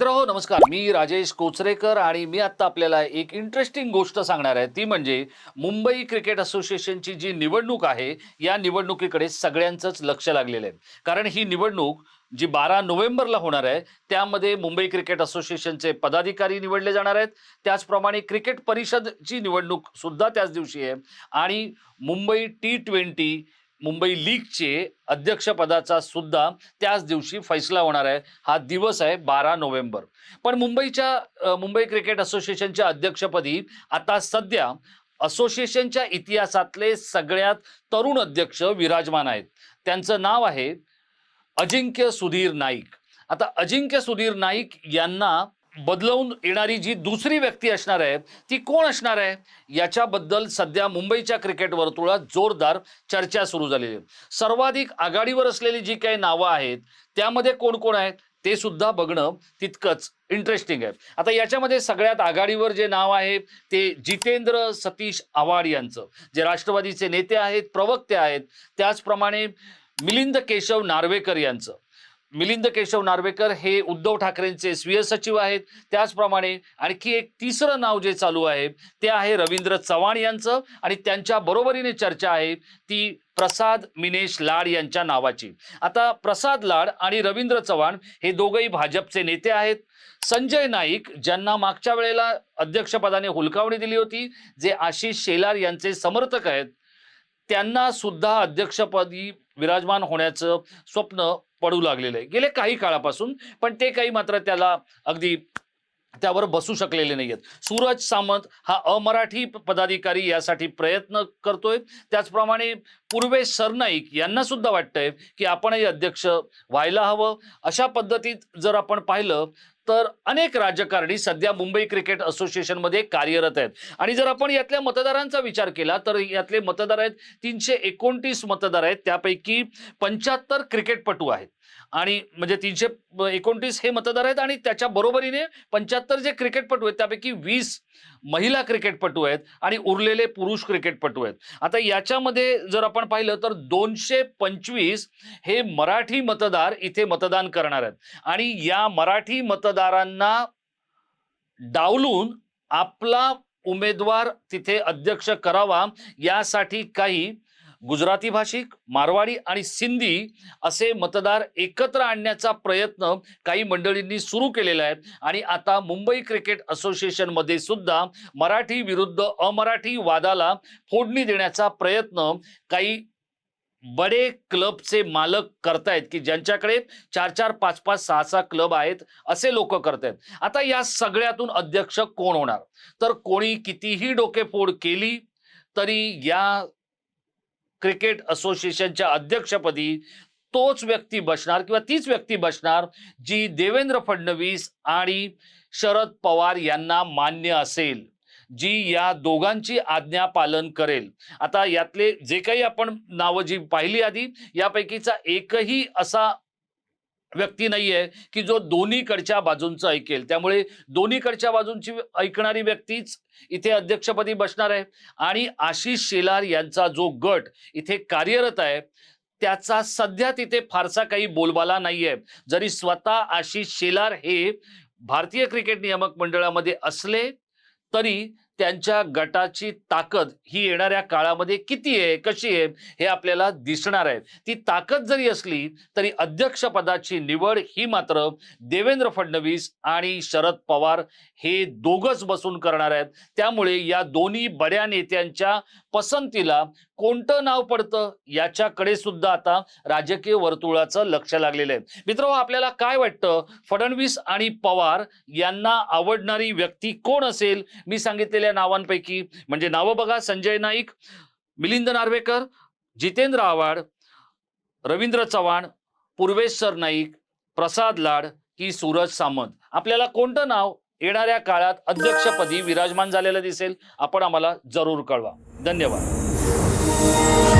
मित्रांनो हो नमस्कार. मी राजेश कोचरेकर आणि मी आत्ता आपल्याला एक इंटरेस्टिंग गोष्ट सांगणार आहे. ती म्हणजे मुंबई क्रिकेट असोसिएशनची जी निवडणूक आहे या निवडणुकीकडे सगळ्यांचंच लक्ष लागलेलं आहे. कारण ही निवडणूक जी बारा नोव्हेंबरला होणार आहे त्यामध्ये मुंबई क्रिकेट असोसिएशनचे पदाधिकारी निवडले जाणार आहेत. त्याचप्रमाणे क्रिकेट परिषदची निवडणूक सुद्धा त्याच दिवशी आहे. आणि मुंबई टी ट्वेंटी मुंबई लीगचे अध्यक्षपदाचा सुद्धा त्याच दिवशी फैसला होणार आहे. हा दिवस आहे बारा नोव्हेंबर. पण मुंबईच्या मुंबई क्रिकेट असोसिएशनच्या अध्यक्षपदी आता सध्या असोसिएशनच्या इतिहासातले सगळ्यात तरुण अध्यक्ष विराजमान आहेत. त्यांचं नाव आहे अजिंक्य सुधीर नाईक. आता अजिंक्य सुधीर नाईक यांना बदलवून येणारी जी दुसरी व्यक्ती असणार आहे ती कोण असणार आहे? याच्याबद्दल सध्या मुंबईच्या क्रिकेट वर्तुळात जोरदार चर्चा सुरू झालेली आहे. सर्वाधिक आघाडीवर असलेली जी काही नावं आहेत त्यामध्ये कोण कोण आहेत? ते सुद्धा बघणं तितकंच इंटरेस्टिंग आहे. आता याच्यामध्ये सगळ्यात आघाडीवर जे नाव आहे ते जितेंद्र सतीश आव्हाड यांचं. जे राष्ट्रवादीचे नेते आहेत प्रवक्ते आहेत त्याचप्रमाणे मिलिंद केशव नार्वेकर यांचं. मिलिंद केशव नार्वेकर हे उद्धव ठाकरेंचे स्वीय सचिव आहेत. त्याचप्रमाणे आणखी एक तिसरं नाव जे चालू आहे ते आहे रवींद्र चव्हाण यांचं आणि त्यांच्या बरोबरीने चर्चा आहे ती प्रसाद मिनेश लाड यांच्या नावाची. आता प्रसाद लाड आणि रवींद्र चव्हाण हे दोघंही भाजपचे नेते आहेत. संजय नाईक ज्यांना मागच्या वेळेला अध्यक्षपदाने हुलकावणी दिली होती जे आशिष शेलार यांचे समर्थक आहेत त्यांना सुद्धा अध्यक्षपदी विराजमान होण्याचं स्वप्न पडू लागलेलं आहे. गेले काही काळापासून पण ते काही मात्र त्याला अगदी त्यावर बसू शकलेले नाही आहेत सूरज सामंत हा अमराठी पदाधिकारी यासाठी प्रयत्न करतोय. त्याचप्रमाणे पूर्वेश सरनाईक यांना सुद्धा वाटतंय की आपणही अध्यक्ष व्हायला हवं. अशा पद्धतीत जर आपण पाहिलं तर अनेक राजकारणी सध्या मुंबई क्रिकेट असोसिएशनमध्ये कार्यरत आहेत. आणि जर आपण यातल्या मतदारांचा विचार केला तर यातले मतदार आहेत तीनशे एकोणतीस मतदार आहेत. त्यापैकी पंच्याहत्तर क्रिकेटपटू आहेत. आणि म्हणजे तीनशे एकोणतीस हे मतदार आहेत आणि त्याच्या बरोबरीने पंच्याहत्तर जे क्रिकेटपटू आहेत त्यापैकी वीस महिला क्रिकेटपटू आहेत आणि उरलेले पुरुष क्रिकेटपटू आहेत. आता याच्यामध्ये जर आपण पाहिलं तर दोनशे पंचवीस हे मराठी मतदार इथे मतदान करणार आहेत. आणि या मराठी मतदारांना डावलून आपला उमेदवार तिथे अध्यक्ष करावा यासाठी काही गुजराती भाषिक मारवाडी आणि सिंधी असे मतदार एकत्र आणण्याचा प्रयत्न काही मंडळींनी सुरू केलेला आहे. आणि आता मुंबई क्रिकेट असोसिएशनमध्ये सुद्धा मराठी विरुद्ध अमराठी वादाला फोडणी देण्याचा प्रयत्न काही बडे क्लबचे मालक करतायत की ज्यांच्याकडे चार चार पाच पाच सहा सहा क्लब आहेत असे लोक करतायत. आता या सगळ्यातून अध्यक्ष कोण होणार? तर कोणी कितीही डोकेफोड केली तरी या क्रिकेट असोसिएशनच्या अध्यक्षपदी तोच व्यक्ती बसणार किंवा तीच व्यक्ती बसणार जी देवेंद्र फडणवीस आणि शरद पवार यांना मान्य असेल जी या दोघांची आज्ञा पालन करेल. आता यातले जे काही आपण नावं जी पाहिली आधी यापैकीचा एकही असा व्यक्ती नाहीये की जो दोन्हीकडच्या बाजूंचं ऐकेल. त्यामुळे दोन्हीकडच्या बाजूंची ऐकणारी व्यक्तीच इथे अध्यक्षपदी बसणार आहे. आणि आशिष शेलार यांचा जो गट इथे कार्यरत आहे त्याचा सध्या तिथे फारसा काही बोलबाला नाहीये. जरी स्वतः आशिष शेलार हे भारतीय क्रिकेट नियामक मंडळामध्ये असले तरी त्यांच्या गटाची ताकद ही येणाऱ्या काळामध्ये किती आहे कशी आहे हे आपल्याला दिसणार आहे. ती ताकद जरी असली तरी अध्यक्षपदाची निवड ही मात्र देवेंद्र फडणवीस आणि शरद पवार हे दोघच बसून करणार आहेत. त्यामुळे या दोन्ही बड्या नेत्यांच्या पसंतीला कोणतं नाव पडतं याच्याकडे सुद्धा आता राजकीय वर्तुळाचं लक्ष लागलेलं आहे. मित्र आपल्याला काय वाटतं फडणवीस आणि पवार यांना आवडणारी व्यक्ती कोण असेल? मी सांगितलेल्या नावांपैकी. म्हणजे नावं बघा संजय नाईक मिलिंद नार्वेकर जितेंद्र आव्हाड रवींद्र चव्हाण पूर्वेश सरनाईक प्रसाद लाड की सूरज सामंत. आपल्याला कोणतं नाव येणाऱ्या काळात अध्यक्षपदी विराजमान झालेलं दिसेल आपण आम्हाला जरूर कळवा. धन्यवाद.